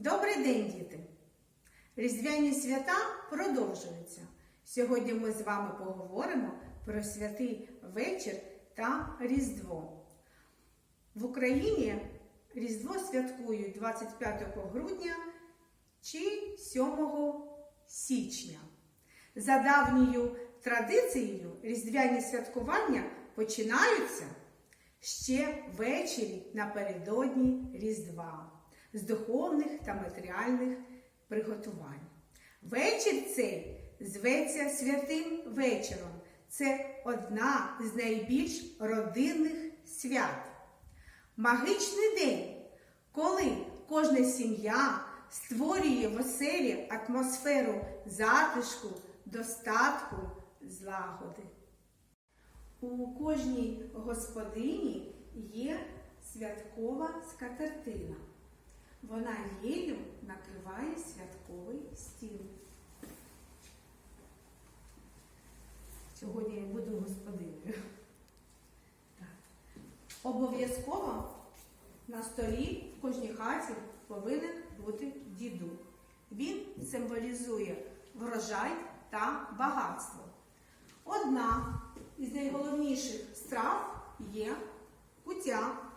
Добрий день, діти! Різдвяні свята продовжуються. Сьогодні ми з вами поговоримо про святий вечір та Різдво. В Україні Різдво святкують 25 грудня чи 7 січня. За давньою традицією різдвяні святкування починаються ще ввечері напередодні Різдва з духовних та матеріальних приготувань. Вечір цей зветься святим вечором. Це одна з найбільш родинних свят. Магічний день, коли кожна сім'я створює в оселі атмосферу затишку, достатку, злагоди. У кожній господині є святкова скатертина. Вона її накриває святковий стіл. Сьогодні я буду господинею. Так. Обов'язково на столі в кожній хаті повинен бути діду. Він символізує врожай та багатство. Одна із найголовніших страв є кутя.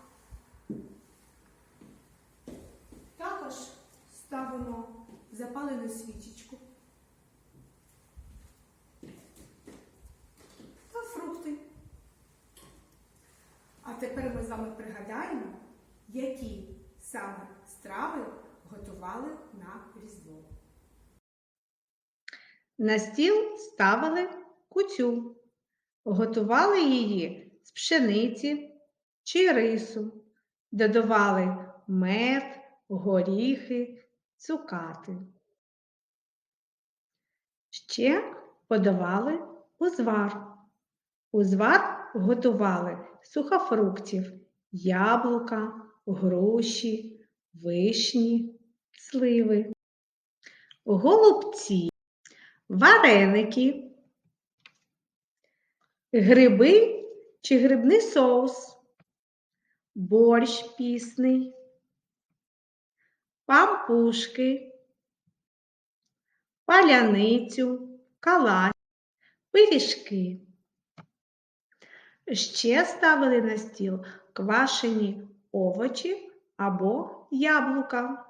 Запалену свічечку та фрукти. А тепер ми з вами пригадаємо, які саме страви готували на Різдво. На стіл ставили кутю. Готували її з пшениці чи рису, додавали мед, горіхи, цукати. Ще подавали узвар. Узвар готували сухофруктів, яблука, груші, вишні, сливи, голубці, вареники гриби чи грибний соус, борщ пісний, пампушки, паляницю, калач, пиріжки. Ще ставили на стіл квашені овочі або яблука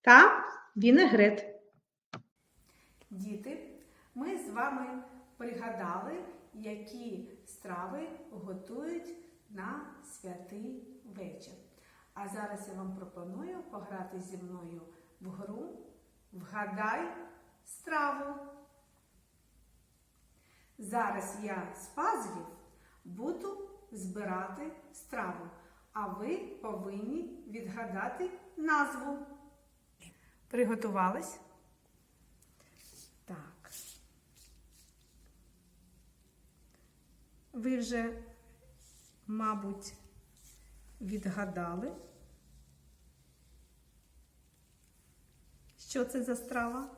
та вінегрет. Діти, ми з вами пригадали, які страви готують на святий вечір. А зараз я вам пропоную пограти зі мною в гру Вгадай страву. Зараз я з пазлів буду збирати страву, а ви повинні відгадати назву. Приготувались? Так. Ви вже, мабуть, відгадали, що це за страва?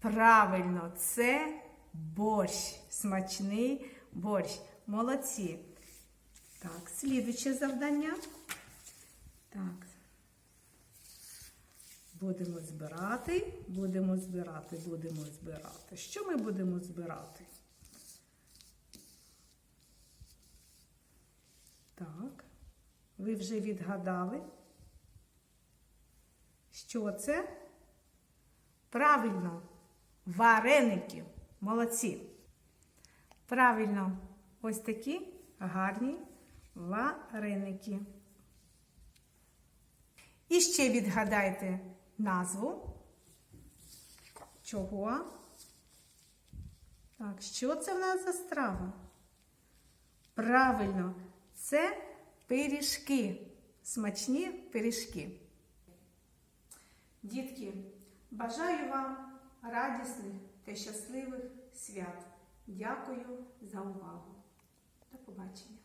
Правильно, це борщ, смачний борщ. Молодці. Так, слідуче завдання. Так. Будемо збирати, будемо збирати, будемо збирати. Що ми будемо збирати? Так, ви вже відгадали, що це? Правильно, вареники. Молодці. Правильно, ось такі гарні вареники. І ще відгадайте назву. Чого? Так, що це в нас за страва? Правильно, це пиріжки, смачні пиріжки. Дітки, бажаю вам радісних та щасливих свят. Дякую за увагу. До побачення.